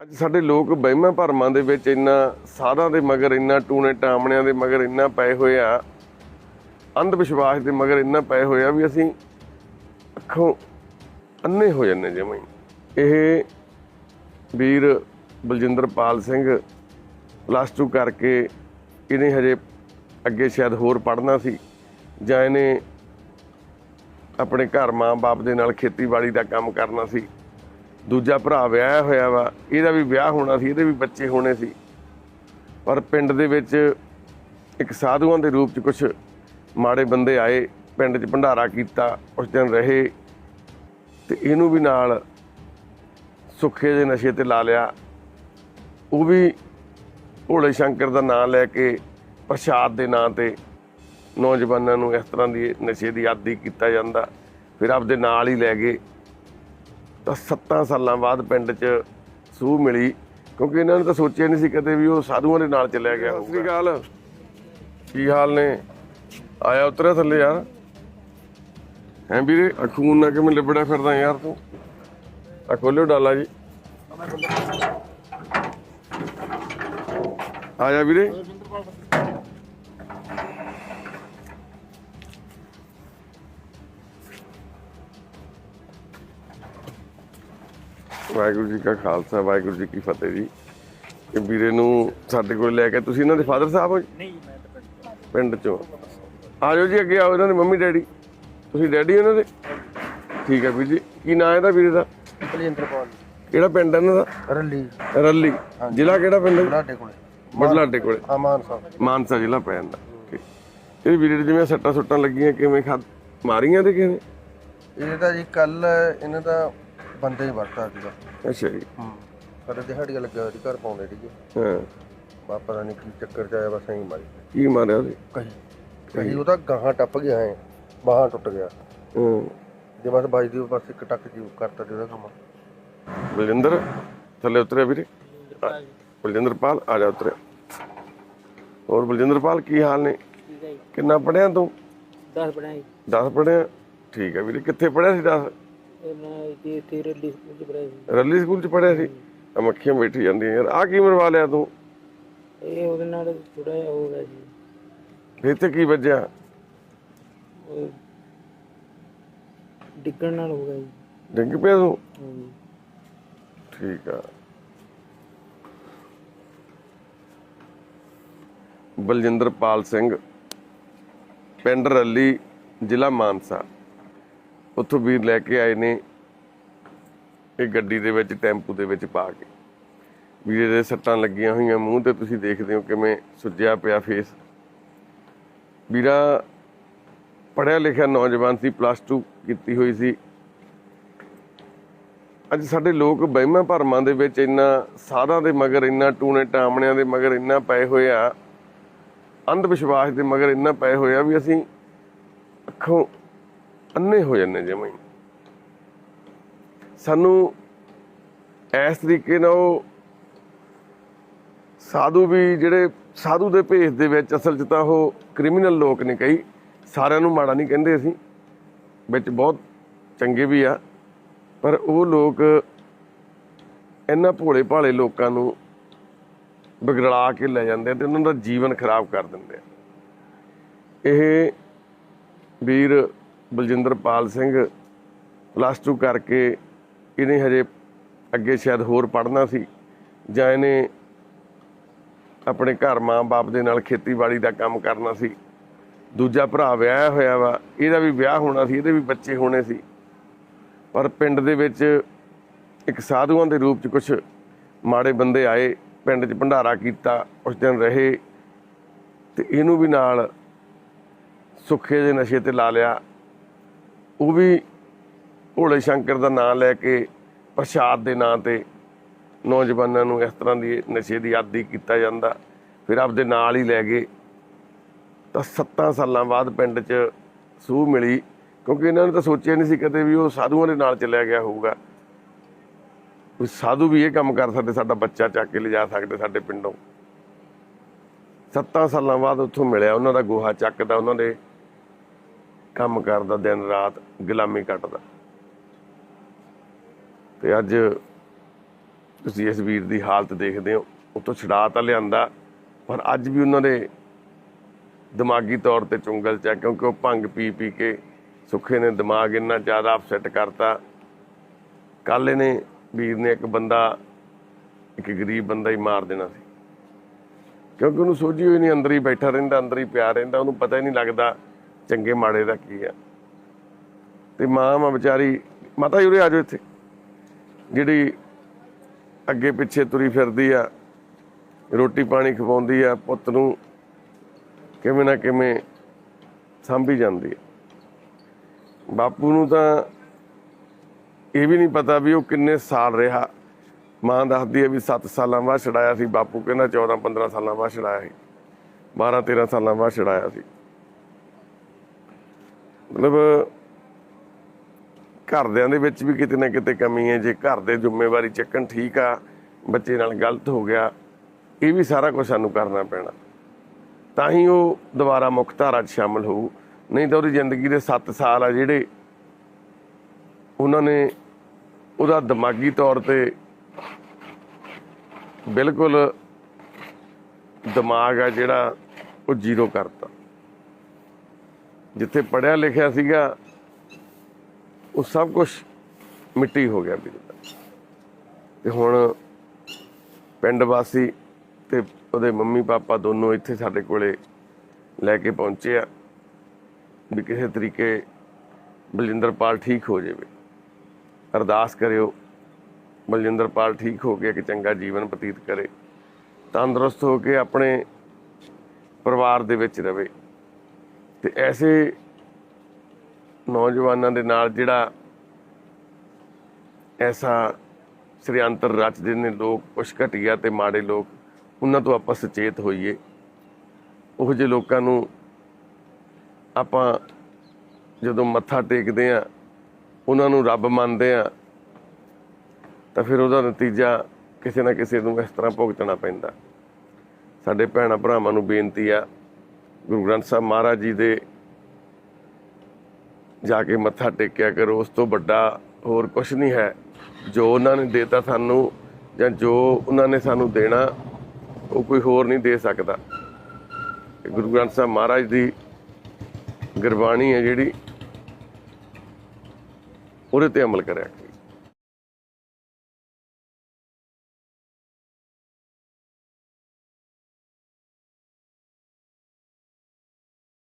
ਅੱਜ ਸਾਡੇ ਲੋਕ ਬਹਿਮਾਂ ਭਰਮਾਂ ਦੇ ਵਿੱਚ ਇੰਨਾ ਸਾਧਾਂ ਦੇ ਮਗਰ, ਇੰਨਾ ਟੂਣੇ ਟਾਮਣਿਆਂ ਦੇ ਮਗਰ ਇੰਨਾ ਪਏ ਹੋਏ ਆ ਅੰਧ ਵਿਸ਼ਵਾਸ ਦੇ ਮਗਰ ਇੰਨਾ ਪਏ ਹੋਏ ਆ ਵੀ ਅਸੀਂ ਅੱਖੋਂ ਅੰਨੇ ਹੋ ਜੰਨੇ ਜਿਵੇਂ ਇਹ ਵੀਰ ਬਲਜਿੰਦਰਪਾਲ ਸਿੰਘ ਪਲੱਸ 2 ਕਰਕੇ ਇਹਨੇ ਹਜੇ ਅੱਗੇ ਸ਼ਾਇਦ ਹੋਰ ਪੜ੍ਹਨਾ ਸੀ ਜਾਂ ਇਹਨੇ ਆਪਣੇ ਘਰ ਮਾਂ-ਬਾਪ ਦੇ ਨਾਲ ਖੇਤੀਬਾੜੀ ਦਾ ਕੰਮ ਕਰਨਾ ਸੀ। ਦੂਜਾ ਭਰਾ ਵਿਆਹ ਹੋਇਆ ਵਾ, ਇਹਦਾ ਵੀ ਵਿਆਹ ਹੋਣਾ ਸੀ, ਇਹਦੇ ਵੀ ਬੱਚੇ ਹੋਣੇ ਸੀ। ਪਰ ਪਿੰਡ ਦੇ ਵਿੱਚ ਇੱਕ ਸਾਧੂਆਂ ਦੇ ਰੂਪ 'ਚ ਕੁਝ ਮਾੜੇ ਬੰਦੇ ਆਏ, ਪਿੰਡ 'ਚ ਭੰਡਾਰਾ ਕੀਤਾ ਉਸ ਦਿਨ ਰਹੇ, ਤੇ ਇਹਨੂੰ ਵੀ ਨਾਲ ਸੁੱਖੇ ਦੇ ਨਸ਼ੇ ਤੇ ਲਾ ਲਿਆ। ਉਹ ਵੀ ਭੋਲੇ ਸ਼ੰਕਰ ਦਾ ਨਾਮ ਲੈ ਕੇ ਪ੍ਰਸ਼ਾਦ ਦੇ ਨਾਂ ਤੇ ਨੌਜਵਾਨਾਂ ਨੂੰ ਇਸ ਤਰ੍ਹਾਂ ਦੀ ਨਸ਼ੇ ਦੀ ਆਦੀ ਕੀਤਾ ਜਾਂਦਾ। ਫਿਰ ਆਪਦੇ ਨਾਲ ਹੀ ਲੈ ਗਏ। ਤਾਂ 7 ਸਾਲਾਂ ਬਾਅਦ ਪਿੰਡ 'ਚ ਸੂਹ ਮਿਲੀ ਕਿਉਂਕਿ ਇਹਨਾਂ ਨੇ ਤਾਂ ਸੋਚਿਆ ਨਹੀਂ ਸੀ ਕਦੇ ਵੀ ਉਹ ਸਾਧੂਆਂ ਦੇ ਨਾਲ ਚੱਲਿਆ ਗਿਆ ਹੋਊਗਾ ਸਤਿ ਸ੍ਰੀ ਅਕਾਲ। ਕੀ ਹਾਲ ਨੇ? ਆਇਆ ਉਤਰਿਆ ਥੱਲੇ ਯਾਰ। ਹੈਂ ਵੀਰੇ ਆ ਖੂਨ ਨਾ ਕਿਵੇਂ ਲਿਬੜਿਆ ਫਿਰਦਾ ਯਾਰ ਤੂੰ? ਆ ਖੋਲਿਓ ਡਾਲਾ ਜੀ। ਆ ਜਾ ਵੀਰੇ। ਵਾਹਿਗੁਰੂ ਜੀ ਕਾ ਖਾਲਸਾ ਵਾਹਿਗੁਰੂ ਜੀ ਕੀ ਫਤਿਹ ਜੀ। ਇਹ ਵੀਰੇ ਨੂੰ ਸਾਡੇ ਕੋਲ ਲੈ ਕੇ ਤੁਸੀਂ ਇਹਨਾਂ ਦੇ ਫਾਦਰ ਸਾਹਿਬ ਹੋ ਜੀ? ਨਹੀਂ ਮੈਂ ਤਾਂ ਪਿੰਡ ਚੋਂ ਆ ਜਾਓ ਜੀ ਅੱਗੇ ਆਓ ਇਹਨਾਂ ਦੇ ਮੰਮੀ ਡੈਡੀ। ਤੁਸੀਂ ਡੈਡੀ ਇਹਨਾਂ ਦੇ? ਠੀਕ ਹੈ ਵੀਰ ਜੀ। ਕੀ ਨਾਂ ਇਹਦਾ ਵੀਰੇ ਦਾ? ਬਲਜਿੰਦਰ ਪਾਲ ਕਿਹੜਾ ਪਿੰਡ ਹੈ ਇਹਨਾਂ ਦਾ? ਰੱਲੀ। ਰੱਲੀ। ਜ਼ਿਲ੍ਹਾ ਕਿਹੜਾ ਪਿੰਡ ਹੈ? ਬਲਾਡੇ ਕੋਲੇ। ਬਦਲਾਡੇ ਕੋਲੇ। ਅਮਾਨ ਸਾਹਿਬ ਮਾਨਸਾ ਜ਼ਿਲ੍ਹਾ ਪੈ ਜਾਂਦਾ ਠੀਕ। ਇਹ ਵੀਰੇ ਦੇ ਜਿਵੇਂ ਸੱਟਾਂ ਸੁੱਟਾਂ ਲੱਗੀਆਂ ਕਿਵੇਂ ਖਾ ਮਾਰੀਆਂ ਤੇ ਕਿਵੇਂ? ਇਹ ਤਾਂ ਜੀ ਕੱਲ ਇਹਨਾਂ ਦਾ ਬੰਦੇ ਹੀ ਵਰਤਾ ਸੀਗਾ ਅੱਛਾ ਜੀ। ਹੂੰ। ਸਾਡੇ ਦਿਹਾੜੀਆਂ ਲੱਗਿਆ ਹੋਇਆ ਸੀ ਘਰ ਪਾਉਂਦੇ ਸੀਗੇ। ਹਾਂ। ਬਾ ਪਤਾ ਨਹੀਂ ਕੀ ਚੱਕਰ ਚ ਆਇਆ ਬਸ ਐਂ ਮਾਰੀ। ਕੀ ਮਾਰਿਆ ਉਹਦੇ ਕਹੀ। ਕਹੀ। ਉਹਦਾ ਗਾਹਾਂ ਟੱਪ ਗਿਆ ਐ ਬਾਹਾਂ ਟੁੱਟ ਗਿਆ। ਹਾਂ। ਜੇ ਬਸ ਬਾਈ ਦੀ ਬਸ ਇੱਕ ਟੱਕ ਜੀ ਕਰਤਾ ਜੀ ਉਹਦਾ ਕੰਮ ਬਲਜਿੰਦਰ ਥੱਲੇ ਉਤਰਿਆ ਵੀਰੇ। ਬਲਜਿੰਦਰ ਪਾਲ ਆ ਜਾ ਉਤਰਿਆ। ਹੋਰ ਬਲਜਿੰਦਰ ਪਾਲ ਕੀ ਹਾਲ ਨੇ? ਹੈ ਕਿੰਨਾ ਪੜਿਆ ਤੂੰ? 10 ਬਣਾਈ 10 ਪੜਿਆ ਠੀਕ ਹੈ ਵੀਰੇ ਕਿੱਥੇ ਪੜਿਆ ਸੀ 10 ਇਹ ਮੈਂ ਜੀ ਇੱਥੇ ਰੈਲੀ ਸਕੂਲ ਚ ਪੜਾਈ ਸੀ। ਰੱਲੀ ਸਕੂਲ ਚ ਪੜਿਆ ਸੀ? ਆ ਮੱਖੀਆਂ ਬੈਠੀ ਜਾਂਦੀਆਂ ਯਾਰ। ਆ ਕੀ ਮਰਵਾ ਲਿਆ ਤੂੰ? ਇਹ ਉਹਦੇ ਨਾਲ ਥੋੜਾ ਜਿਹਾ ਹੋ ਗਿਆ ਜੀ ਇੱਥੇ ਕੀ ਵੱਜਿਆ? ਉਹ ਡਿੱਗਣ ਨਾਲ ਹੋ ਗਿਆ ਜੀ। ਡਿੱਗ ਪਿਆ ਤੂੰ? ਹਾਂਜੀ। ਠੀਕ ਆ। ਬਲਜਿੰਦਰ ਪਾਲ ਸਿੰਘ ਪਿੰਡ ਰੱਲੀ ਜ਼ਿਲ੍ਹਾ ਮਾਨਸਾ। ਉੱਥੋਂ ਵੀਰ ਲੈ ਕੇ ਆਏ ਨੇ ਇਹ ਗੱਡੀ ਦੇ ਵਿੱਚ, ਟੈਂਪੂ ਦੇ ਵਿੱਚ ਪਾ ਕੇ। ਵੀਰੇ ਦੇ ਸੱਟਾਂ ਲੱਗੀਆਂ ਹੋਈਆਂ, ਮੂੰਹ ਤੇ ਤੁਸੀਂ ਦੇਖਦੇ ਹੋ ਕਿਵੇਂ ਸੁੱਜਿਆ ਪਿਆ ਫੇਸ ਵੀਰਾ ਪੜਿਆ ਲਿਖਿਆ ਨੌਜਵਾਨ ਸੀ ਪਲੱਸ 2 ਕੀਤੀ ਹੋਈ ਸੀ। ਅੱਜ ਸਾਡੇ ਲੋਕ ਵਹਿਮਾਂ ਭਰਮਾਂ ਦੇ ਵਿੱਚ ਇੰਨਾ ਸਾਧਾਂ ਦੇ ਮਗਰ, ਇੰਨਾ ਟੂਣੇ ਟਾਮਣਿਆਂ ਦੇ ਮਗਰ ਇੰਨਾ ਪਏ ਹੋਏ ਆ, ਅੰਧ ਵਿਸ਼ਵਾਸ ਦੇ ਮਗਰ ਇੰਨਾ ਪਏ ਹੋਏ ਆ ਵੀ ਅਸੀਂ ਅੱਖੋਂ ਅੰਨੇ ਹੋ ਜਾਂਦੇ ਜਿਵੇਂ ਸਾਨੂੰ ਇਸ ਤਰੀਕੇ ਨਾਲ ਉਹ ਸਾਧੂ ਵੀ ਜਿਹੜੇ ਸਾਧੂ ਦੇ ਭੇਸ ਦੇ ਵਿੱਚ ਅਸਲ 'ਚ ਤਾਂ ਉਹ ਕ੍ਰਿਮੀਨਲ ਲੋਕ ਨੇ ਕਈ, ਸਾਰਿਆਂ ਨੂੰ ਮਾੜਾ ਨਹੀਂ ਕਹਿੰਦੇ ਅਸੀਂ, ਵਿੱਚ ਬਹੁਤ ਚੰਗੇ ਵੀ ਆ, ਪਰ ਉਹ ਲੋਕ ਇਹਨਾਂ ਭੋਲੇ ਭਾਲੇ ਲੋਕਾਂ ਨੂੰ ਵਿਗੜਾ ਕੇ ਲੈ ਜਾਂਦੇ ਆ ਤੇ ਉਹਨਾਂ ਦਾ ਜੀਵਨ ਖਰਾਬ ਕਰ ਦਿੰਦੇ ਆ। ਇਹ ਵੀਰ ਬਲਜਿੰਦਰਪਾਲ ਸਿੰਘ ਪਲੱਸ 2 ਕਰਕੇ ਇਹਨੇ ਹਜੇ ਅੱਗੇ ਸ਼ਾਇਦ ਹੋਰ ਪੜ੍ਹਨਾ ਸੀ ਜਾਂ ਇਹਨੇ ਆਪਣੇ ਘਰ ਮਾਂ-ਬਾਪ ਦੇ ਨਾਲ ਖੇਤੀਬਾੜੀ ਦਾ ਕੰਮ ਕਰਨਾ ਸੀ। ਦੂਜਾ ਭਰਾ ਵਿਆਹ ਹੋਇਆ ਵਾ, ਇਹਦਾ ਵੀ ਵਿਆਹ ਹੋਣਾ ਸੀ, ਇਹਦੇ ਵੀ ਬੱਚੇ ਹੋਣੇ ਸੀ। ਪਰ ਪਿੰਡ ਦੇ ਵਿੱਚ ਇੱਕ ਸਾਧੂਆਂ ਦੇ ਰੂਪ 'ਚ ਕੁਝ ਮਾੜੇ ਬੰਦੇ ਆਏ, ਪਿੰਡ 'ਚ ਭੰਡਾਰਾ ਕੀਤਾ, ਉਸ ਦਿਨ ਰਹੇ ਤੇ ਇਹਨੂੰ ਵੀ ਨਾਲ ਸੁੱਖੇ ਦੇ ਨਸ਼ੇ ਤੇ ਲਾ ਲਿਆ। ਉਹ ਵੀ ਭੋਲੇ ਸ਼ੰਕਰ ਦਾ ਨਾਮ ਲੈ ਕੇ ਪ੍ਰਸ਼ਾਦ ਦੇ ਨਾਂ ਤੇ ਨੌਜਵਾਨਾਂ ਨੂੰ ਇਸ ਤਰ੍ਹਾਂ ਦੀ ਨਸ਼ੇ ਦੀ ਆਦੀ ਕੀਤਾ ਜਾਂਦਾ। ਫਿਰ ਆਪਦੇ ਨਾਲ ਹੀ ਲੈ ਗਏ। ਤਾਂ 7 ਸਾਲਾਂ ਬਾਅਦ ਪਿੰਡ 'ਚ ਸੂਹ ਮਿਲੀ, ਕਿਉਂਕਿ ਇਹਨਾਂ ਨੇ ਤਾਂ ਸੋਚਿਆ ਨਹੀਂ ਸੀ ਕਦੇ ਵੀ ਉਹ ਸਾਧੂਆਂ ਦੇ ਨਾਲ ਚੱਲਿਆ ਗਿਆ ਹੋਊਗਾ। ਕੋਈ ਸਾਧੂ ਵੀ ਇਹ ਕੰਮ ਕਰ ਸਕਦੇ, ਸਾਡਾ ਬੱਚਾ ਚੱਕ ਕੇ ਲਿਜਾ ਸਕਦੇ ਸਾਡੇ ਪਿੰਡੋਂ। 7 ਸਾਲਾਂ ਬਾਅਦ ਉੱਥੋਂ ਮਿਲਿਆ ਉਹਨਾਂ ਦਾ ਗੋਹਾ ਚੱਕਦਾ, ਉਹਨਾਂ ਦੇ ਕੰਮ ਕਰਦਾ, ਦਿਨ ਰਾਤ ਗੁਲਾਮੀ ਕੱਟਦਾ। ਤੇ ਅੱਜ ਤੁਸੀਂ ਇਸ ਵੀਰ ਦੀ ਹਾਲਤ ਦੇਖਦੇ ਹੋ, ਉਤੋਂ ਛੁਡਾ ਤਾਂ ਲਿਆਂਦਾ, ਪਰ ਅੱਜ ਵੀ ਉਹਨਾਂ ਦੇ ਦਿਮਾਗੀ ਤੌਰ ਤੇ ਚੁੰਗਲ ਚ ਹੈ ਕਿਉਂਕਿ ਉਹ ਭੰਗ ਪੀ ਪੀ ਕੇ ਸੁੱਖੇ ਨੇ ਦਿਮਾਗ ਇੰਨਾ ਜ਼ਿਆਦਾ ਅਪਸੈਟ ਕਰਤਾ। ਕੱਲ ਇਹਨੇ ਵੀਰ ਨੇ ਇੱਕ ਬੰਦਾ, ਇੱਕ ਗਰੀਬ ਬੰਦਾ ਹੀ ਮਾਰ ਦੇਣਾ ਸੀ। ਕਿਉਂਕਿ ਉਹਨੂੰ ਸੋਝੀ ਹੋਈ ਨਹੀਂ, ਅੰਦਰ ਹੀ ਬੈਠਾ ਰਹਿੰਦਾ, ਅੰਦਰ ਹੀ ਪਿਆ ਰਹਿੰਦਾ, ਉਹਨੂੰ ਪਤਾ ਹੀ ਨਹੀਂ ਲੱਗਦਾ ਚੰਗੇ ਮਾੜੇ ਦਾ ਕੀ ਆ? ਤੇ ਮਾਂ ਮਾਂ ਵਿਚਾਰੀ, ਮਾਤਾ ਜੀ ਉਰੇ ਆ ਜਾਓ ਇੱਥੇ। ਜਿਹੜੀ ਅੱਗੇ ਪਿੱਛੇ ਤੁਰੀ ਫਿਰਦੀ ਆ, ਰੋਟੀ ਪਾਣੀ ਖਵਾਉਂਦੀ ਆ, ਪੁੱਤ ਨੂੰ ਕਿਵੇਂ ਨਾ ਕਿਵੇਂ ਸੰਭੀ ਜਾਂਦੀ ਆ। ਬਾਪੂ ਨੂੰ ਤਾਂ ਇਹ ਵੀ ਨਹੀਂ ਪਤਾ ਵੀ ਉਹ ਕਿੰਨੇ ਸਾਲ ਰਿਹਾ। ਮਾਂ ਦੱਸਦੀ ਹੈ ਵੀ 7 ਸਾਲਾਂ ਬਾਅਦ ਛਡਾਇਆ ਸੀ, ਬਾਪੂ ਕਹਿੰਦਾ 14 15 ਸਾਲਾਂ ਬਾਅਦ ਛਡਾਇਆ ਸੀ। 12 13 ਸਾਲਾਂ ਬਾਅਦ ਛੜਾਇਆ ਸੀ। ਮਤਲਬ ਘਰਦਿਆਂ ਦੇ ਵਿੱਚ ਵੀ ਕਿਤੇ ਨਾ ਕਿਤੇ ਕਮੀ ਹੈ, ਜੇ ਘਰ ਦੇ ਜ਼ਿੰਮੇਵਾਰੀ ਚੱਕਣ ਠੀਕ ਆ, ਬੱਚੇ ਨਾਲ ਗਲਤ ਹੋ ਗਿਆ, ਇਹ ਵੀ ਸਾਰਾ ਕੁਝ ਸਾਨੂੰ ਕਰਨਾ ਪੈਣਾ। ਤਾਂ ਹੀ ਉਹ ਦੁਬਾਰਾ ਮੁੱਖ ਧਾਰਾ 'ਚ ਸ਼ਾਮਲ ਹੋਊ। ਨਹੀਂ ਤਾਂ ਉਹਦੀ ਜ਼ਿੰਦਗੀ ਦੇ 7 ਸਾਲ ਆ ਜਿਹੜੇ ਉਹਨਾਂ ਨੇ ਉਹਦਾ ਦਿਮਾਗੀ ਤੌਰ ਤੇ ਬਿਲਕੁਲ ਦਿਮਾਗ ਆ ਜਿਹੜਾ ਉਹ ਜ਼ੀਰੋ ਕਰਤਾ। ਜਿੱਥੇ ਪੜਿਆ ਲਿਖਿਆ ਸੀਗਾ, ਉਹ ਸਭ ਕੁਝ ਮਿੱਟੀ ਹੋ ਗਿਆ ਵੀਰ ਤੇ ਹੁਣ ਪਿੰਡ ਵਾਸੀ ਤੇ ਉਹਦੇ ਮੰਮੀ ਪਾਪਾ ਦੋਨੋਂ ਇੱਥੇ ਸਾਡੇ ਕੋਲੇ ਲੈ ਕੇ ਪਹੁੰਚੇ ਆ ਵੀ ਕਿਸੇ ਤਰੀਕੇ ਬਲਜਿੰਦਰਪਾਲ ਠੀਕ ਹੋ ਜਾਵੇ। ਅਰਦਾਸ ਕਰਿਓ ਬਲਜਿੰਦਰਪਾਲ ਠੀਕ ਹੋ ਕੇ ਇੱਕ ਚੰਗਾ ਜੀਵਨ ਬਤੀਤ ਕਰੇ, ਤੰਦਰੁਸਤ ਹੋ ਕੇ ਆਪਣੇ ਪਰਿਵਾਰ ਦੇ ਵਿੱਚ ਰਵੇ। ਤੇ ਐਸੇ ਨੌਜਵਾਨਾਂ ਦੇ ਨਾਲ ਜਿਹੜਾ ਐਸਾ ਸ਼੍ਰੀਅੰਤਰ ਰਚਦੇ ਨੇ ਲੋਕ ਕੁਛ ਘਟੀਆ ਤੇ ਮਾੜੇ ਲੋਕ, ਉਹਨਾਂ ਤੋਂ ਆਪਾਂ ਸੁਚੇਤ ਹੋਈਏ। ਉਹ ਜਿਹੇ ਲੋਕਾਂ ਨੂੰ ਆਪਾਂ ਜਦੋਂ ਮੱਥਾ ਟੇਕਦੇ ਆ ਉਹਨਾਂ ਨੂੰ ਰੱਬ ਮੰਨਦੇ ਆ ਤਾਂ ਫਿਰ ਉਹਦਾ ਨਤੀਜਾ ਕਿਸੇ ਨਾ ਕਿਸੇ ਨੂੰ ਇਸ ਤਰ੍ਹਾਂ ਭੁਗਤਣਾ ਪੈਂਦਾ। ਸਾਡੇ ਭੈਣਾਂ ਭਰਾਵਾਂ ਨੂੰ ਬੇਨਤੀ ਆ ਗੁਰੂ ਗ੍ਰੰਥ ਸਾਹਿਬ ਮਹਾਰਾਜ ਜੀ ਦੇ ਜਾ ਕੇ ਮੱਥਾ ਟੇਕਿਆ ਕਰੋ, ਉਸ ਤੋਂ ਵੱਡਾ ਹੋਰ ਕੁਝ ਨਹੀਂ ਹੈ। ਜੋ ਉਹਨਾਂ ਨੇ ਦੇਤਾ ਸਾਨੂੰ ਜਾਂ ਜੋ ਉਹਨਾਂ ਨੇ ਸਾਨੂੰ ਦੇਣਾ, ਉਹ ਕੋਈ ਹੋਰ ਨਹੀਂ ਦੇ ਸਕਦਾ। ਗੁਰੂ ਗ੍ਰੰਥ ਸਾਹਿਬ ਮਹਾਰਾਜ ਦੀ ਗੁਰਬਾਣੀ ਹੈ ਜਿਹੜੀ ਉਹਦੇ ਤੇ ਅਮਲ ਕਰਿਆ